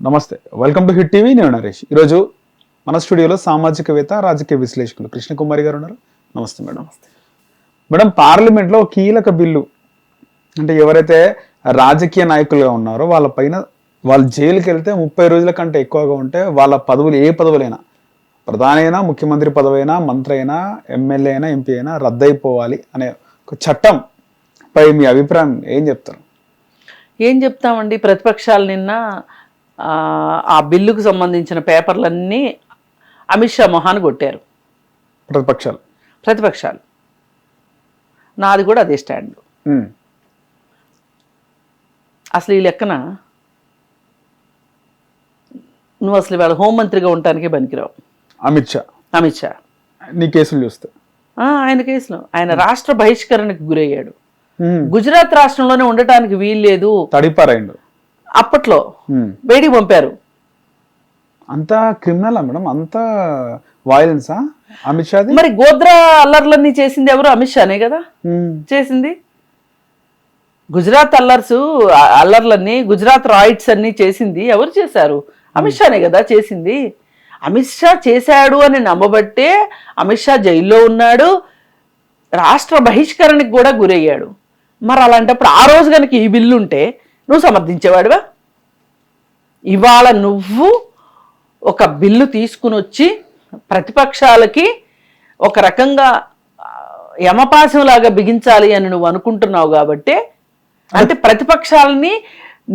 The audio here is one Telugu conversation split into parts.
నమస్తే. వెల్కమ్ టు హిట్ టీవీ నేను నరేష్. ఈరోజు మన స్టూడియోలో సామాజికవేత్త రాజకీయ విశ్లేషకులు కృష్ణకుమారి గారు ఉన్నారు. నమస్తే మేడం. మేడం పార్లమెంట్లో కీలక బిల్లు. అంటే ఎవరైతే రాజకీయ నాయకులుగా ఉన్నారో వాళ్ళ పైన వాళ్ళు జైలుకి వెళ్తే ముప్పై రోజుల కంటే ఎక్కువగా ఉంటే వాళ్ళ పదవులు ఏ పదవులైనా ప్రధాని అయినా ముఖ్యమంత్రి పదవి అయినా మంత్రి అయినా ఎమ్మెల్యే అయినా ఎంపీ అయినా రద్దయిపోవాలి అనే ఒక చట్టం పై మీ అభిప్రాయం ఏం చెప్తారు? ఏం చెప్తామండి? ప్రతిపక్షాలు నిన్న ఆ, బిల్లుకు సంబంధించిన పేపర్లన్నీ అమిత్ షా మొహాన్ని కొట్టారు. ప్రతిపక్షాలు. ప్రతిపక్షాలు. నాది కూడా అదే స్టాండ్. అసలు ఈ లెక్కన నువ్వు అసలు ఇవాళ హోంమంత్రిగా ఉండటానికే పనికిరావు. అమిత్ షా. అమిత్ షా. నీ కేసులు చూస్తే. ఆయన కేసులో. ఆయన రాష్ట్ర బహిష్కరణకు గురయ్యాడు. గుజరాత్ రాష్ట్రంలోనే ఉండటానికి వీల్లేదు. తడిపారాయండు. అప్పట్లో. బయటికి పంపారు. అంతా క్రిమినల్ మేడం? అంతా వైలెన్సా అమిత్ షాది? మరి గోద్రా అల్లర్లన్నీ చేసింది ఎవరు? అమిత్ షానే కదా? చేసింది. గుజరాత్ అల్లర్స్ అల్లర్లన్నీ గుజరాత్ రాయిట్స్ అన్ని చేసింది ఎవరు చేశారు? అమిత్ షానే కదా చేసింది. అమిత్ షా చేశాడు అని నమ్మబట్టే అమిత్ షా జైల్లో ఉన్నాడు. రాష్ట్ర బహిష్కరణకి కూడా గురయ్యాడు. మరి అలాంటప్పుడు ఆ రోజు కనుక ఈ బిల్లు ఉంటే నువ్వు సమర్థించేవాడివా? ఇవాళ నువ్వు ఒక బిల్లు తీసుకుని వచ్చి ప్రతిపక్షాలకి ఒక రకంగా యమపాశంలాగా బిగించాలి అని నువ్వు అనుకుంటున్నావు కాబట్టే అంటే ప్రతిపక్షాలని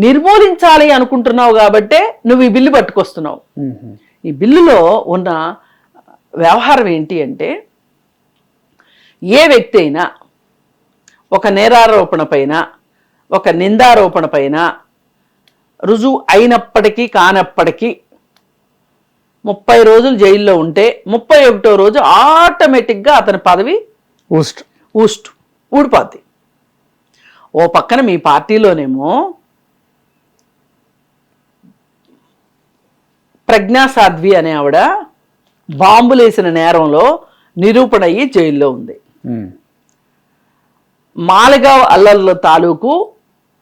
నిర్మూలించాలి అనుకుంటున్నావు కాబట్టే నువ్వు ఈ బిల్లు పట్టుకొస్తున్నావు. ఈ బిల్లులో ఉన్న వ్యవహారం ఏంటి అంటే ఏ వ్యక్తి అయినా ఒక నేరారోపణ పైన ఒక నిందారోపణ పైన రుజువు అయినప్పటికీ కానప్పటికీ ముప్పై రోజులు జైల్లో ఉంటే ముప్పై ఒకటో రోజు ఆటోమేటిక్గా అతని పదవి ఊస్ట్. ఊస్ట్ ఊడిపోద్ది. ఓ పక్కన మీ పార్టీలోనేమో ప్రజ్ఞా సాధ్వి అనే ఆవిడ బాంబులేసిన నేరంలో నిరూపణ అయ్యి జైల్లో ఉంది. మాలగావ్ అల్లర్ల తాలూకు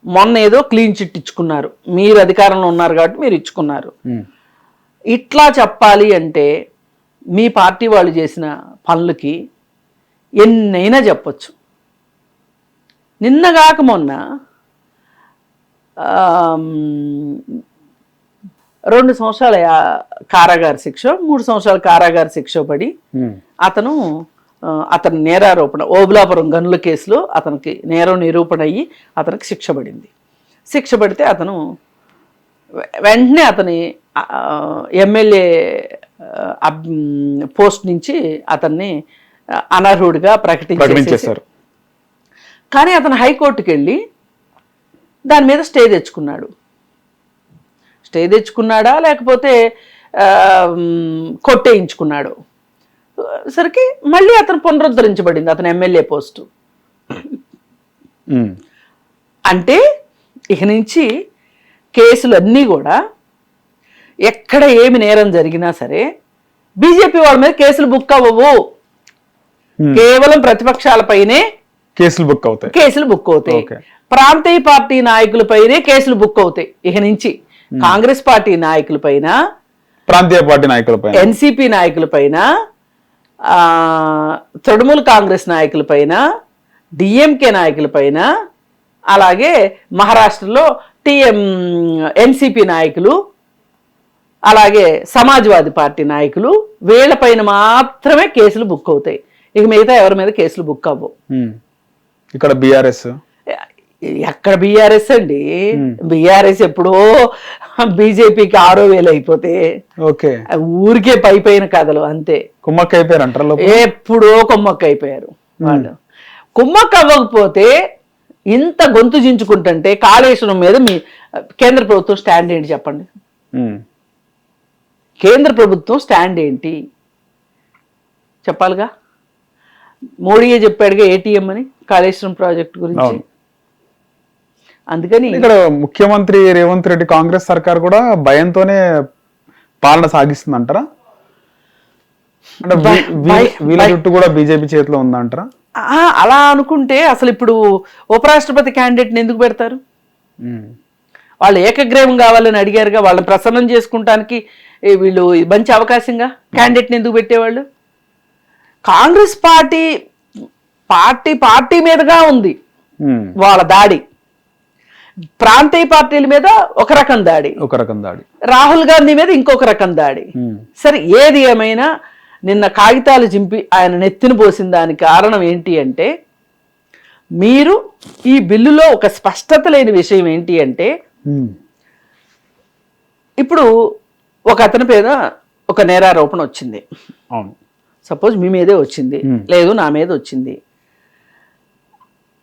మొన్న ఏదో క్లీన్ చిట్ ఇచ్చుకున్నారు. మీరు అధికారంలో ఉన్నారు కాబట్టి మీరు ఇచ్చుకున్నారు. ఇట్లా చెప్పాలి అంటే మీ పార్టీ వాళ్ళు చేసిన పనులకి ఎన్నైనా చెప్పొచ్చు. నిన్నగాక మొన్న రెండు సంవత్సరాల కారాగార శిక్ష మూడు సంవత్సరాల కారాగార శిక్ష పడి అతను అతని నేరారోపణ ఓబులాపురం గనుల కేసులో అతనికి నేరం నిరూపణ అయ్యి అతనికి శిక్ష పడింది. శిక్ష పడితే అతను వెంటనే అతని ఎమ్మెల్యే పోస్ట్ నుంచి అతన్ని అనర్హుడిగా ప్రకటించేశారు. కానీ అతను హైకోర్టుకి వెళ్ళి దాని మీద స్టే తెచ్చుకున్నాడు. స్టే తెచ్చుకున్నాడా లేకపోతే కొట్టేయించుకున్నాడు. సరికి మళ్ళీ అతను పునరుద్ధరించబడింది అతని ఎమ్మెల్యే పోస్టు అంటే ఇక నుంచి కేసులు అన్నీ కూడా ఎక్కడ ఏమి నేరం జరిగినా సరే బీజేపీ వాళ్ళ మీద కేసులు బుక్ అవ్వవు. కేవలం ప్రతిపక్షాలపైనే కేసులు బుక్ అవుతాయి. కేసులు బుక్ అవుతాయి. ప్రాంతీయ పార్టీ నాయకులపైనే కేసులు బుక్ అవుతాయి ఇక నుంచి. కాంగ్రెస్ పార్టీ నాయకులపైన ప్రాంతీయ పార్టీ నాయకుల పైన. ఎన్సిపి నాయకులపైన తృణమూల్ కాంగ్రెస్ నాయకులపైన డిఎంకే నాయకులపైన అలాగే మహారాష్ట్రలో టిఎం ఎన్సిపి నాయకులు అలాగే సమాజ్వాదీ పార్టీ నాయకులు వీళ్ళపైన మాత్రమే కేసులు బుక్ అవుతాయి. ఇక మిగతా ఎవరి మీద కేసులు బుక్ అవ్వవు. ఇక్కడ బీఆర్ఎస్ ఎక్కడ బీఆర్ఎస్ అండి? బీఆర్ఎస్ ఎప్పుడో బీజేపీకి ఆరో వేలు అయిపోతే ఓకే. ఊరికే పై పైన కథలు అంతే. కుమ్మక్క అయిపోయారు అంటారు? ఎప్పుడో కుమ్మక్క అయిపోయారు వాళ్ళు. కుమ్మక్క అవ్వకపోతే ఇంత గొంతు చించుకుంటుంటే కాళేశ్వరం మీద మీ కేంద్ర ప్రభుత్వం స్టాండ్ ఏంటి చెప్పండి? కేంద్ర ప్రభుత్వం స్టాండ్ ఏంటి? చెప్పాలిగా? మోడీయే చెప్పాడుగా ఏటీఎం అని కాళేశ్వరం ప్రాజెక్ట్ గురించి. అందుకని ఇక్కడ ముఖ్యమంత్రి రేవంత్ రెడ్డి కాంగ్రెస్ సర్కార్ కూడా భయంతోనే పాలన సాగిస్తుంది అంటారా అంటే వీళ్ళ చుట్టూ కూడా బీజేపీ చేతిలో ఉందంటారా? అలా అనుకుంటే అసలు ఇప్పుడు ఉపరాష్ట్రపతి క్యాండిడేట్ని ఎందుకు పెడతారు? వాళ్ళు ఏకగ్రీవం కావాలని అడిగారుగా వాళ్ళని ప్రసన్నం చేసుకుంటానికి వీళ్ళు మంచి అవకాశంగా క్యాండిడేట్ని ఎందుకు పెట్టేవాళ్ళు? కాంగ్రెస్ పార్టీ పార్టీ పార్టీ మీదుగా ఉంది. వాళ్ళ దాడి. ప్రాంతీయ పార్టీల మీద ఒక రకం దాడి. ఒక రకం దాడి. రాహుల్ గాంధీ మీద ఇంకొక రకం దాడి. సరే ఏది ఏమైనా నిన్న కాగితాలు చింపి ఆయన నెత్తిన పోసిన దానికి కారణం ఏంటి అంటే మీరు ఈ బిల్లులో ఒక స్పష్టత లేని విషయం ఏంటి అంటే. ఇప్పుడు ఒక అతని మీద ఒక నేరారోపణ వచ్చింది. అవును. సపోజ్ మీ మీదే వచ్చింది. లేదు నా మీద వచ్చింది.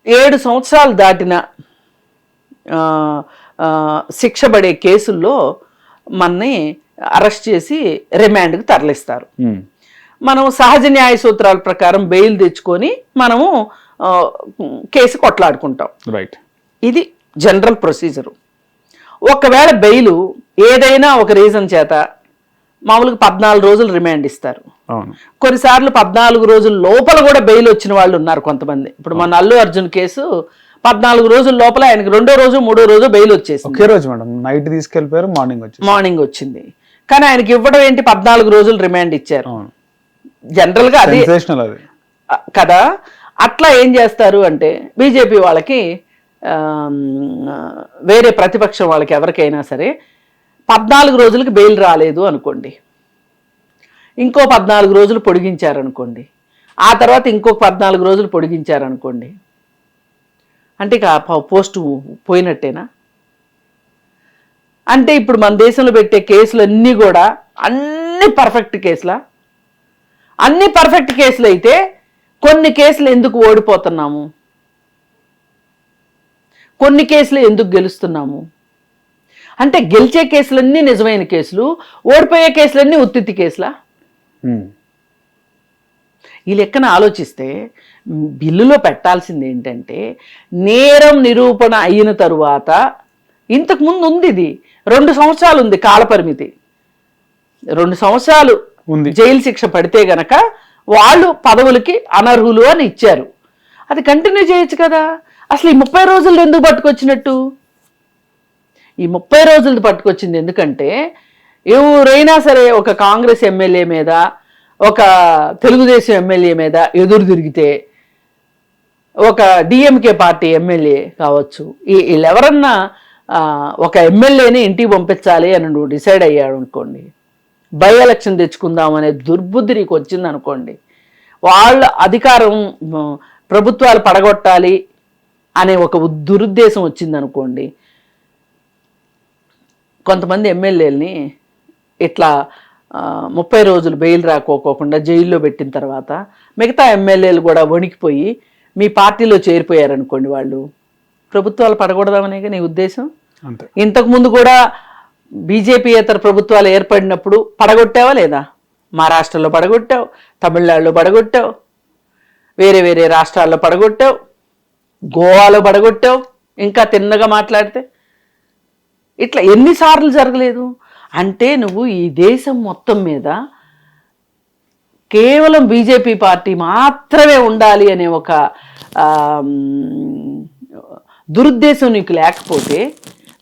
ఏడు సంవత్సరాలు దాటిన శిక్ష పడే కేసుల్లో మనని అరెస్ట్ చేసి రిమాండ్కి తరలిస్తారు. మనం సహజ న్యాయ సూత్రాల ప్రకారం బెయిల్ తెచ్చుకొని మనము కేసు కొట్లాడుకుంటాం. రైట్. ఇది జనరల్ ప్రొసీజరు. ఒకవేళ బెయిల్ ఏదైనా ఒక రీజన్ చేత మామూలుగా పద్నాలుగు రోజులు రిమాండ్ ఇస్తారు. కొన్నిసార్లు పద్నాలుగు రోజుల లోపల కూడా బెయిల్ వచ్చిన వాళ్ళు ఉన్నారు కొంతమంది. ఇప్పుడు మన అల్లు అర్జున్ కేసు పద్నాలుగు రోజుల లోపల ఆయనకి రెండో రోజు మూడో రోజు బెయిల్ వచ్చేసింది. ఒకే రోజు మేడం. నైట్ తీసుకెళ్ళిపోయారు మార్నింగ్ వచ్చి మార్నింగ్ వచ్చింది. కానీ ఆయనకి ఇవ్వడం ఏంటి? పద్నాలుగు రోజులు రిమాండ్ ఇచ్చారు. జనరల్గా అది కదా? అట్లా ఏం చేస్తారు అంటే బీజేపీ వాళ్ళకి వేరే ప్రతిపక్షం వాళ్ళకి ఎవరికైనా సరే పద్నాలుగు రోజులకి బెయిల్ రాలేదు అనుకోండి. ఇంకో పద్నాలుగు రోజులు పొడిగించారనుకోండి. ఆ తర్వాత ఇంకొక పద్నాలుగు రోజులు పొడిగించారనుకోండి. అంటే ఇక పోస్ట్ పోస్టు పోయినట్టేనా? అంటే ఇప్పుడు మన దేశంలో పెట్టే కేసులు అన్నీ కూడా అన్ని పర్ఫెక్ట్ కేసులా? అన్ని పర్ఫెక్ట్ కేసులు అయితే కొన్ని కేసులు ఎందుకు ఓడిపోతున్నాము? కొన్ని కేసులు ఎందుకు గెలుస్తున్నాము? అంటే గెలిచే కేసులన్నీ నిజమైన కేసులు ఓడిపోయే కేసులన్నీ ఉత్తిత్తి కేసులా? ఈ లెక్కన ఆలోచిస్తే బిల్లులో పెట్టాల్సింది ఏంటంటే నేరం నిరూపణ అయిన తరువాత ఇంతకు ముందు ఉంది ఇది. రెండు సంవత్సరాలు ఉంది కాలపరిమితి రెండు సంవత్సరాలు ఉంది. జైలు శిక్ష పడితే గనక వాళ్ళు పదవులకి అనర్హులు అని ఇచ్చారు. అది కంటిన్యూ చేయొచ్చు కదా. అసలు ఈ ముప్పై రోజులు ఎందుకు పట్టుకొచ్చినట్టు? ఈ ముప్పై రోజులు పట్టుకొచ్చింది ఎందుకంటే ఎవరైనా సరే ఒక కాంగ్రెస్ ఎమ్మెల్యే మీద ఒక తెలుగుదేశం ఎమ్మెల్యే మీద ఎదురు తిరిగితే ఒక డిఎంకే పార్టీ ఎమ్మెల్యే కావచ్చు. ఈ- వీళ్ళెవరన్నా ఒక ఎమ్మెల్యేని ఇంటికి పంపించాలి అని నువ్వు డిసైడ్ అయ్యాడు అనుకోండి బై ఎలక్షన్ తెచ్చుకుందాం అనే దుర్బుద్ధి నీకు వచ్చింది అనుకోండి వాళ్ళ అధికారం ప్రభుత్వాలు పడగొట్టాలి అనే ఒక దురుద్దేశం వచ్చింది అనుకోండి కొంతమంది ఎమ్మెల్యేలని ఇట్లా ముప్పై రోజులు బెయిల్ రాకోకోకుండా జైల్లో పెట్టిన తర్వాత మిగతా ఎమ్మెల్యేలు కూడా వణికిపోయి మీ పార్టీలో చేరిపోయారనుకోండి వాళ్ళు. ప్రభుత్వాలు పడకూడదామనేగా నీ ఉద్దేశం? అంతే. ఇంతకు ముందు కూడా బీజేపీయేతర ప్రభుత్వాలు ఏర్పడినప్పుడు పడగొట్టావా లేదా? మహారాష్ట్రలో పడగొట్టావు తమిళనాడులో పడగొట్టావు వేరే వేరే రాష్ట్రాల్లో పడగొట్టావు గోవాలో పడగొట్టావు ఇంకా తిన్నగా మాట్లాడితే ఇట్లా ఎన్నిసార్లు జరగలేదు? అంటే నువ్వు ఈ దేశం మొత్తం మీద కేవలం బీజేపీ పార్టీ మాత్రమే ఉండాలి అనే ఒక దురుద్దేశం నీకు లేకపోతే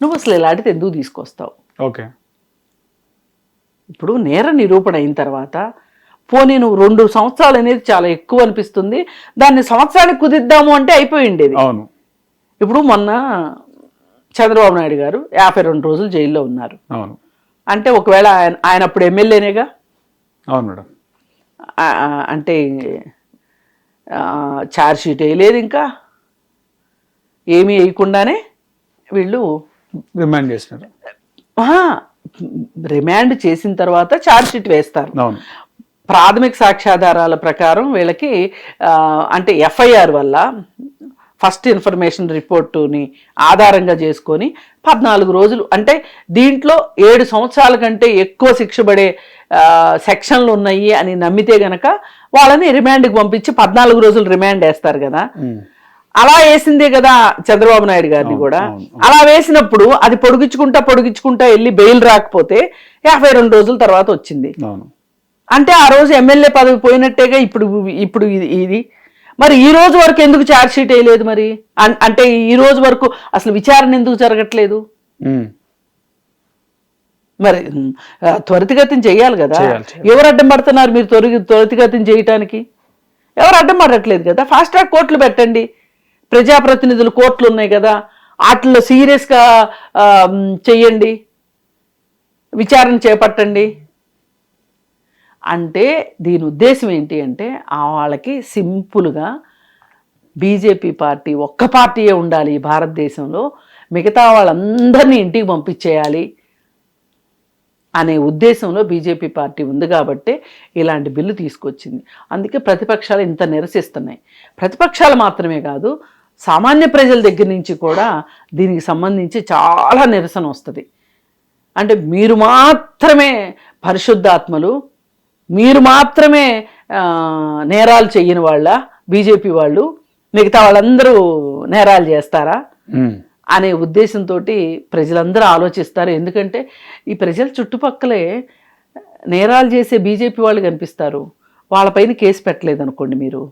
నువ్వు అసలు ఇలాంటిది ఎందుకు తీసుకొస్తావు? ఓకే. ఇప్పుడు నేర నిరూపణ అయిన తర్వాత పోనీ నువ్వు రెండు సంవత్సరాలు అనేది చాలా ఎక్కువ అనిపిస్తుంది. దాన్ని సంవత్సరానికి కుదిద్దాము అంటే అయిపోయి ఉండేది. అవును. ఇప్పుడు మొన్న చంద్రబాబు నాయుడు గారు యాభై రెండు రోజులు జైల్లో ఉన్నారు. అవును. అంటే ఒకవేళ ఆయన ఆయన అప్పుడు ఎమ్మెల్యేనేగా? అవును మేడం. అంటే ఛార్జ్ షీట్ వేయలేదు ఇంకా? ఏమీ వేయకుండానే వీళ్ళు రిమైండ్ చేసినారు. ఆహా, రిమాండ్ చేసిన తర్వాత ఛార్జ్ షీట్ వేస్తారు. అవును. ప్రాథమిక సాక్ష్యాధారాల ప్రకారం వీళ్ళకి అంటే ఎఫ్ఐఆర్ వల్ల ఫస్ట్ ఇన్ఫర్మేషన్ రిపోర్టుని ఆధారంగా చేసుకొని పద్నాలుగు రోజులు. అంటే దీంట్లో ఏడు సంవత్సరాల కంటే ఎక్కువ శిక్ష పడే సెక్షన్లు ఉన్నాయి అని నమ్మితే గనక వాళ్ళని రిమాండ్కి పంపించి పద్నాలుగు రోజులు రిమాండ్ వేస్తారు కదా. అలా వేసిందే కదా చంద్రబాబు నాయుడు గారిని కూడా. అలా వేసినప్పుడు అది పొడిగించుకుంటా పొడిగించుకుంటా వెళ్ళి బెయిల్ రాకపోతే యాభై రెండు రోజుల తర్వాత వచ్చింది. అంటే ఆ రోజు ఎమ్మెల్యే పదవి పోయినట్టేగా ఇప్పుడు ఇప్పుడు ఇది మరి ఈ రోజు వరకు ఎందుకు ఛార్జ్ షీట్ వేయలేదు మరి? అంటే ఈ రోజు వరకు అసలు విచారణ ఎందుకు జరగట్లేదు. మరి త్వరితగతిని చేయాలి కదా. ఎవరు అడ్డం పడుతున్నారు మీరు త్వరి త్వరితగతిని చేయటానికి? ఎవరు అడ్డం పడట్లేదు కదా. ఫాస్ట్ ట్రాక్ కోర్టులు పెట్టండి. ప్రజాప్రతినిధులు కోర్టులు ఉన్నాయి కదా. వాటిల్లో సీరియస్గా చెయ్యండి. విచారణ చేపట్టండి. అంటే దీని ఉద్దేశం ఏంటి అంటే వాళ్ళకి సింపుల్గా బీజేపీ పార్టీ ఒక్క పార్టీయే ఉండాలి భారతదేశంలో. మిగతా వాళ్ళందరినీ ఇంటికి పంపించేయాలి అనే ఉద్దేశంలో బీజేపీ పార్టీ ఉంది కాబట్టే ఇలాంటి బిల్లు తీసుకొచ్చింది. అందుకే ప్రతిపక్షాలు ఇంత నిరసిస్తున్నాయి. ప్రతిపక్షాలు మాత్రమే కాదు సామాన్య ప్రజల దగ్గర నుంచి కూడా దీనికి సంబంధించి చాలా నిరసన వస్తుంది. అంటే మీరు మాత్రమే పరిశుద్ధాత్మలు మీరు మాత్రమే నేరాలు చెయ్యని వాళ్ళ బీజేపీ వాళ్ళు మిగతా వాళ్ళందరూ నేరాలు చేస్తారా. అనే ఉద్దేశంతో ప్రజలందరూ ఆలోచిస్తారు. ఎందుకంటే ఈ ప్రజల చుట్టుపక్కలే నేరాలు చేసే బీజేపీ వాళ్ళు కనిపిస్తారు. వాళ్ళపైన కేసు పెట్టలేదు అనుకోండి మీరు.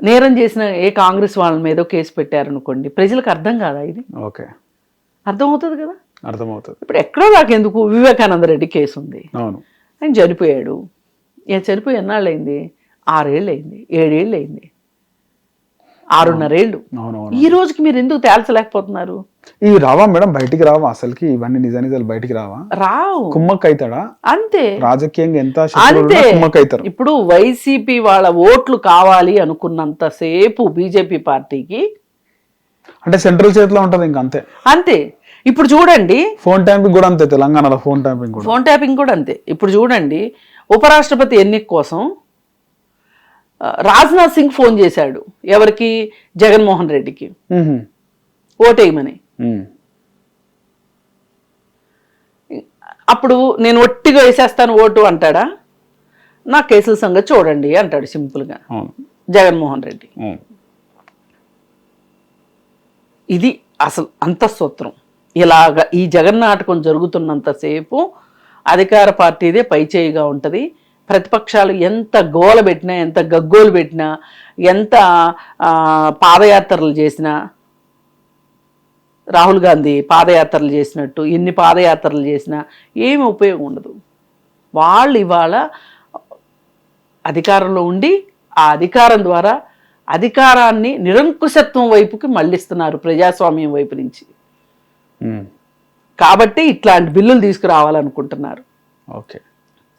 నేరం చేసిన ఏ కాంగ్రెస్ వాళ్ళ మీద కేసు పెట్టారనుకోండి ప్రజలకు అర్థం కాదా ఇది? ఓకే. అర్థమవుతుంది కదా? అర్థమవుతుంది. ఇప్పుడు ఎక్కడో దాకెందుకు వివేకానంద రెడ్డి కేసు ఉంది అవును. ఆయన చనిపోయాడు. ఏ చనిపోయి ఎన్నాళ్ళు అయింది ఆరేళ్ళు అయింది ఏడేళ్ళు అయింది ఆరున్నరేళ్ళు ఈ రోజుకి మీరు ఎందుకు తేల్చలేకపోతున్నారు? ఇవి రావా మేడం? బయటికి రావా? అసలుకి ఇవన్నీ నిజ నిజాలు బయటికి రావా? రావు. కుమ్మక్క అవుతాడా అంతే. రాజకీయంగా ఎంత అంతే. ఉన్నా కుమ్మక్క అవుతారు ఇప్పుడు వైసీపీ వాళ్ళ ఓట్లు కావాలి అనుకున్నంతసేపు బీజేపీ పార్టీకి అంటే సెంట్రల్ చేతిలో ఉంటది ఇంకా అంతే. అంతే. ఇప్పుడు చూడండి. ఫోన్ ట్యాంపింగ్ కూడా అంతే తెలంగాణలో ఫోన్ ట్యాంపింగ్ కూడా. ఫోన్ ట్యాపింగ్ కూడా అంతే. ఇప్పుడు చూడండి ఉపరాష్ట్రపతి ఎన్నిక కోసం రాజ్నాథ్ సింగ్ ఫోన్ చేశాడు. ఎవరికి? జగన్మోహన్ రెడ్డికి. ఓటేయమని. అప్పుడు నేను ఒట్టిగా వేసేస్తాను ఓటు అంటాడా? నా కేసుల సంగతి చూడండి అంటాడు సింపుల్గా. జగన్మోహన్ రెడ్డి. ఇది అసలు అంతఃసూత్రం ఇలాగ ఈ జగన్నాటకం జరుగుతున్నంతసేపు అధికార పార్టీదే పైచేయిగా ఉంటుంది. ప్రతిపక్షాలు ఎంత గోల పెట్టినా ఎంత గగ్గోలు పెట్టినా ఎంత పాదయాత్రలు చేసినా రాహుల్ గాంధీ పాదయాత్రలు చేసినట్టు ఎన్ని పాదయాత్రలు చేసినా ఏమి ఉపయోగం ఉండదు. వాళ్ళు ఇవాళ అధికారంలో ఉండి ఆ అధికారం ద్వారా అధికారాన్ని నిరంకుశత్వం వైపుకి మళ్ళిస్తున్నారు ప్రజాస్వామ్యం వైపు నుంచి. కాబట్టి ఇట్లాంటి బిల్లులు తీసుకురావాలనుకుంటున్నారు. ఓకే.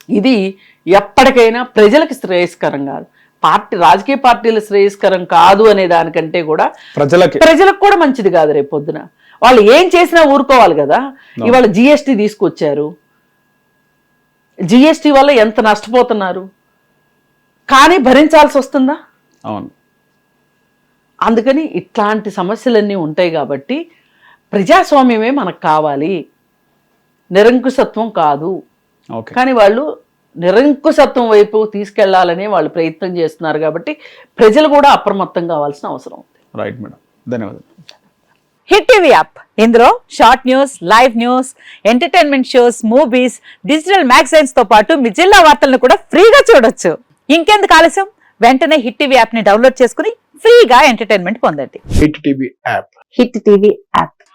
ఇది ఎప్పటికైనా ప్రజలకు శ్రేయస్కరం కాదు. పార్టీ రాజకీయ పార్టీలు శ్రేయస్కరం కాదు అనే దానికంటే కూడా ప్రజలకి. ప్రజలకు కూడా మంచిది కాదు రేపు పొద్దున. వాళ్ళు ఏం చేసినా ఊరుకోవాలి కదా. ఇవాళ జిఎస్టీ తీసుకొచ్చారు. జిఎస్టీ వల్ల ఎంత నష్టపోతున్నారు? కానీ భరించాల్సి వస్తుందా? అవును. అందుకని ఇట్లాంటి సమస్యలన్నీ ఉంటాయి కాబట్టి ప్రజాస్వామ్యమే మనకు కావాలి. నిరంకుశత్వం కాదు. ఓకే. కానీ వాళ్ళు నిరంకుశత్వం వైపు తీసుకెళ్ళాలని వాళ్ళు ప్రయత్నం చేస్తున్నారు కాబట్టి ప్రజలు కూడా అప్రమత్తం కావాల్సిన అవసరం ఉంది. Right madam. ధన్యవాదాలు. Hit TV app. ఇందులో short news live news entertainment shows movies digital మ్యాగజైన్స్తో పాటు మీ జిల్లా వార్తలను కూడా ఫ్రీగా చూడొచ్చు. ఇంకెందుకు ఆలస్యం? వెంటనే హిట్ టీవీ యాప్ని డౌన్లోడ్ చేసుకుని ఫ్రీగా ఎంటర్టైన్మెంట్ పొందండి. Hit TV app. Hit TV app.